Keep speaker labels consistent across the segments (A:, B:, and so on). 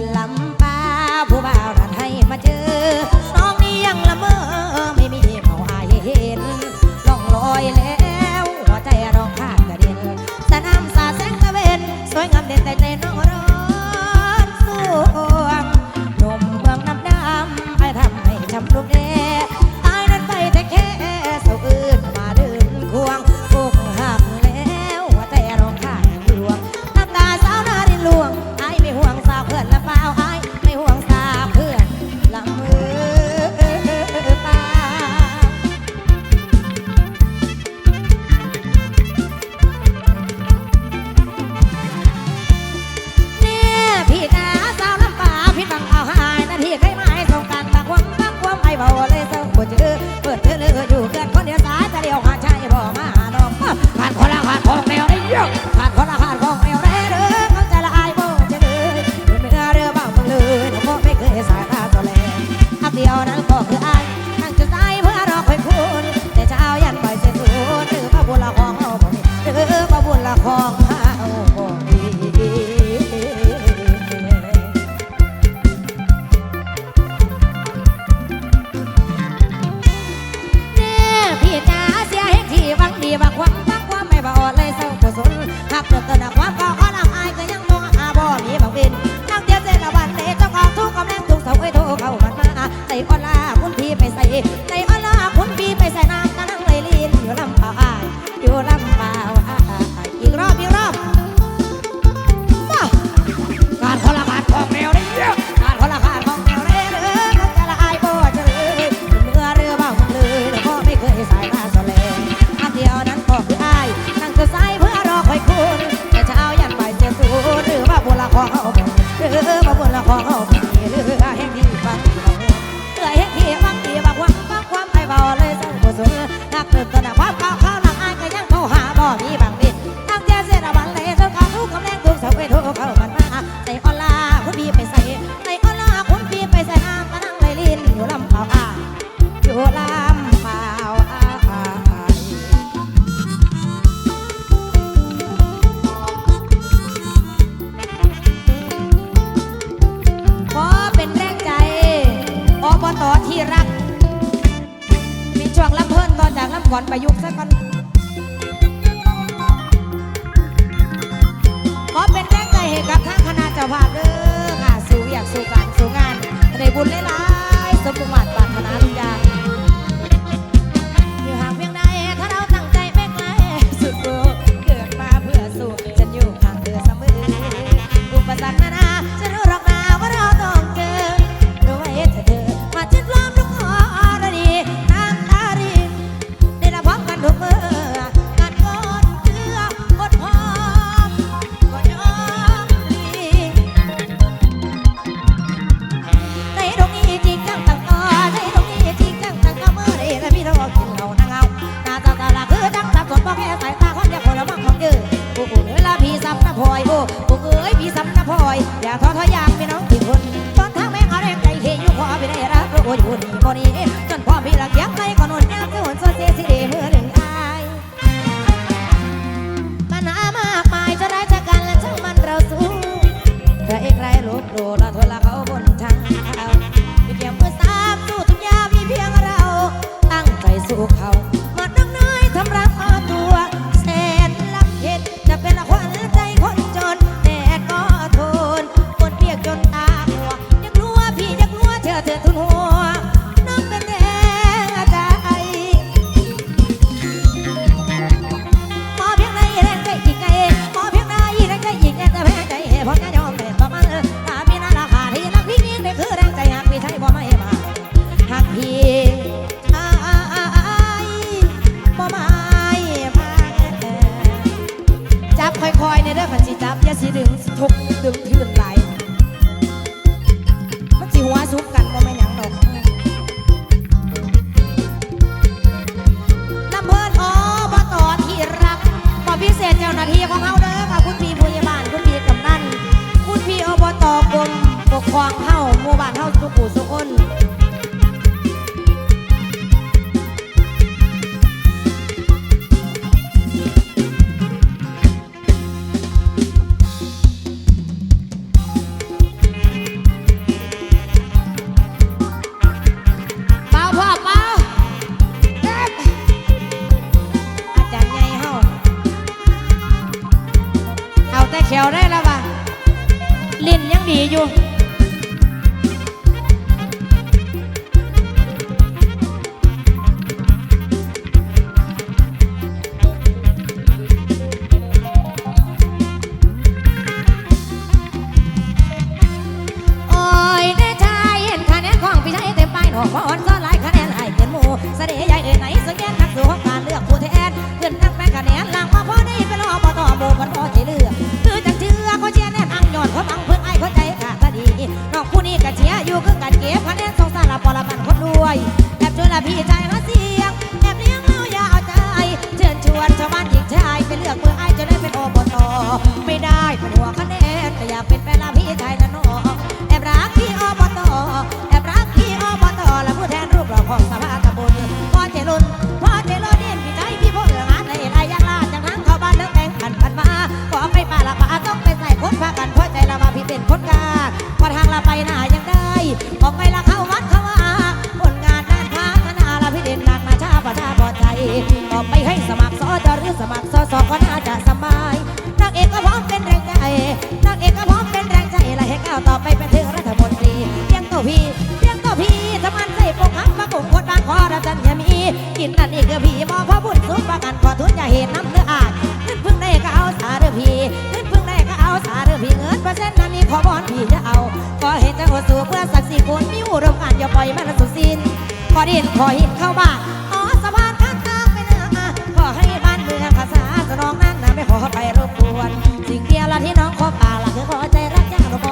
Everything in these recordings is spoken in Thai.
A: la Yeah. คนละขอ ที่รัก มีช่วงลำเพิ่นตอนจากลำก่อนประยุกต์ซะก่อนขอเป็นแรงใจให้กับทางคณะเจ้าภาพเด้อค่ะ สู่อยากสู่การสู่งานในบุญเลายๆสมบูรณ์ปรารถนาทุกอย่าง Vou แถวได้แล้ววะลิ้นยังดีอยู่ เจรุนพ่อเจริญเด่นพี่ใจพี่พวกเหลืองานในไรยากลาดจากนั้นเข้าบ้านเลิกแต่งขันพันมาขอไม่ป่าละป่าต้องเป็นใส่คนพากันเพราะใจละว่าพี่เป็นคนกางพอทางละไปหน้ายังได้ออกไปละเข้าวัดเข้าว่าผลงานด้านพัฒนาละพี่เด่นหนักมาชาประชาพอใจออกไปให้สมัครสอจหรือสมัครสอสอก็น่าจะสบายนางเอกก็พร้อมเป็นแรงใจนางเอกก็พร้อมเป็นแรงใจและให้ก้าวต่อไปเป็นถึงรัฐมนตรีเพียงตัวพี่เพียงตัวพี่สมันใส่ปกฮัก มากุ่มคนบางคอรับจันยามี กินนั่นนี่คือพี่มอพระบุญสุประกันขอทุนอย่าเห็นน้ำเนื้ออาดขึ้นพึ่งได้ก็เอาสาเรือพี่ขึ้นพึ่งได้ก็เอาสาเรือพี่เงินเปอร์เซ็นต์นั้นนี่ขอบอนพี่จะเอาก็เห็นจะอดสู้เพื่อศักดิ์ศรีคุณมีอุดมการอย่าปล่อยมันสุดสิ้นขอดินขอหินเข้าบ้านอ๋อสะพานข้างทางไปเนื้อขอให้บ้านเมืองภาษาสนองนั้นนะไม่ขอไปรบกวนสิ่งเดียวละที่น้องขอป่ากละคือขอใจรักจ้า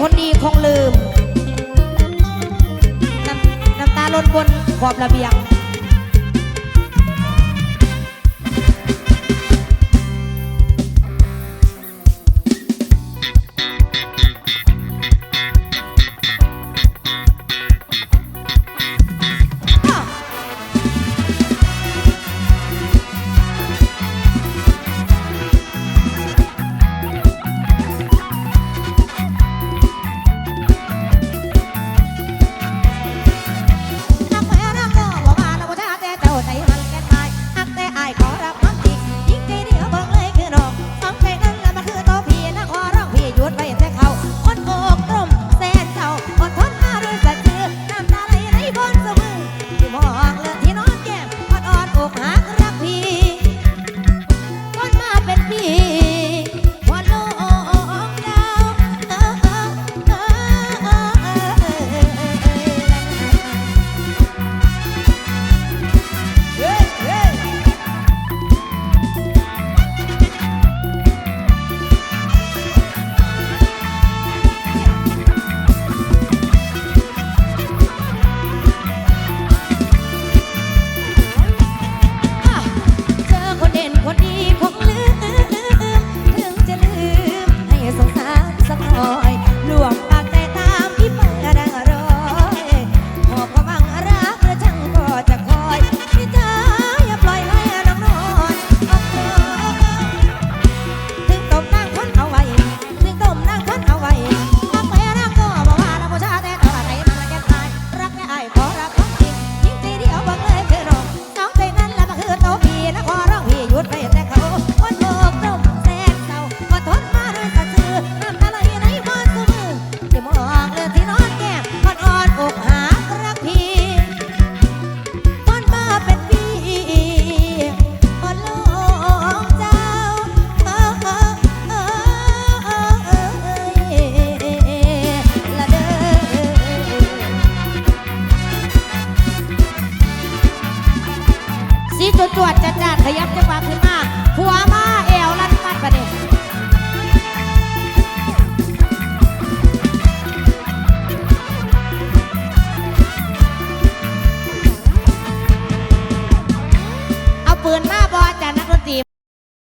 A: คนดีคงลืม น้ำตาล้นบนขอบระเบียง ยับจังหวะขึ้นมาขวมา